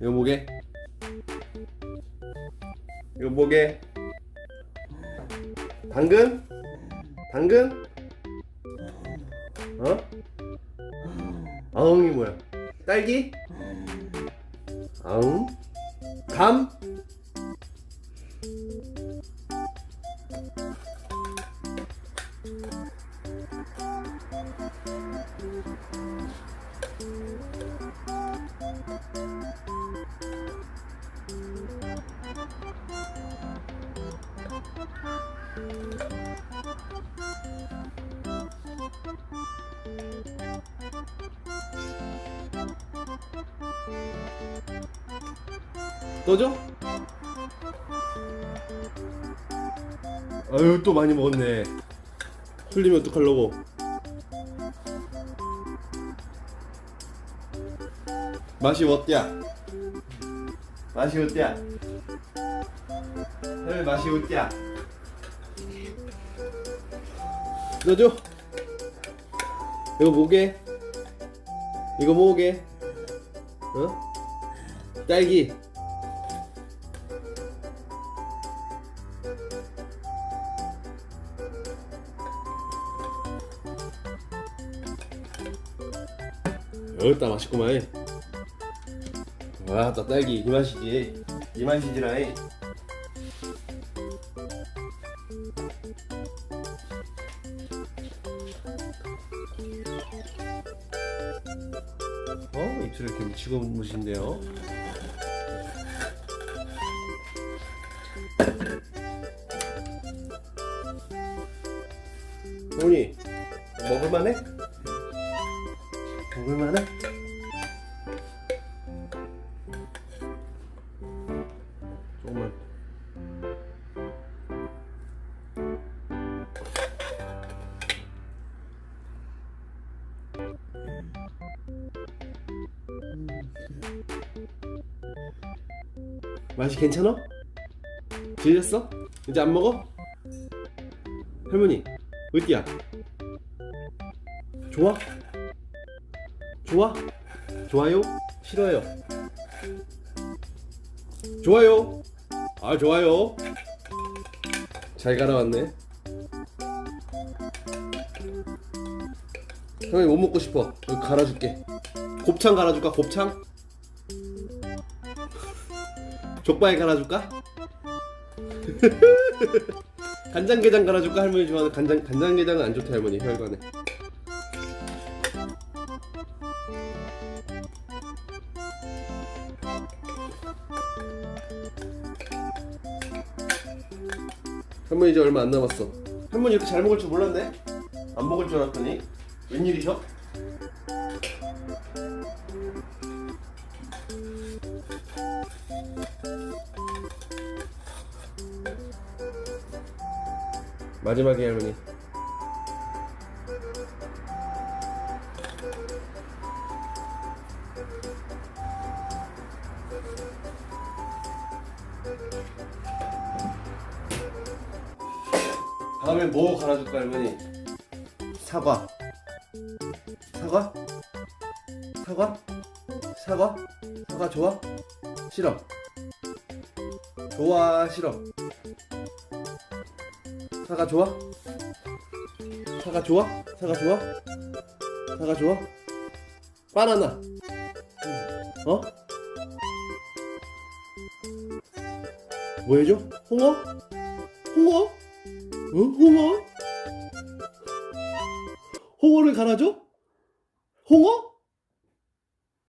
이거 뭐게? 이거 뭐게? 당근? 당근? 어? 아웅이 뭐야? 딸기? 아웅? 감? 또죠? 아유 또 많이 먹었네 흘리면 어떡하려고 맛이 어때야? 맛이 어때야? 헐 맛이 어때야? 너죠? 이거 뭐게? 이거 뭐게? 어? 딸기. 어따 맛있구만. 와따 딸기. 이 맛이지 이 맛이지라이 어 입술에 이렇게 묻히고 무신데요 어머니 먹을만해? 먹을만해? 조금만 맛이 괜찮아? 질렸어? 이제 안 먹어? 할머니 어디야? 좋아? 좋아? 좋아요? 싫어요? 좋아요. 아 좋아요. 잘 갈아왔네. 형이 뭐 먹고 싶어? 여기 갈아줄게. 곱창 갈아줄까? 곱창? 족발 갈아줄까? 간장게장 갈아줄까? 할머니 좋아하는 간장 간장게장은 안 좋다 할머니 혈관에. 할머니 이제 얼마 안 남았어. 할머니 이렇게 잘 먹을 줄 몰랐네. 안 먹을 줄 알았더니 웬일이셔? 마지막에 할머니. 다음에 뭐 갈아줄까 할머니? 사과. 사과? 사과? 사과? 사과 좋아? 싫어. 좋아 싫어. 사과 좋아? 사과 좋아? 사과 좋아? 사과 좋아? 바나나. 어? 뭐 해줘? 홍어? 홍어? 응? 홍어? 홍어를 갈아줘? 홍어?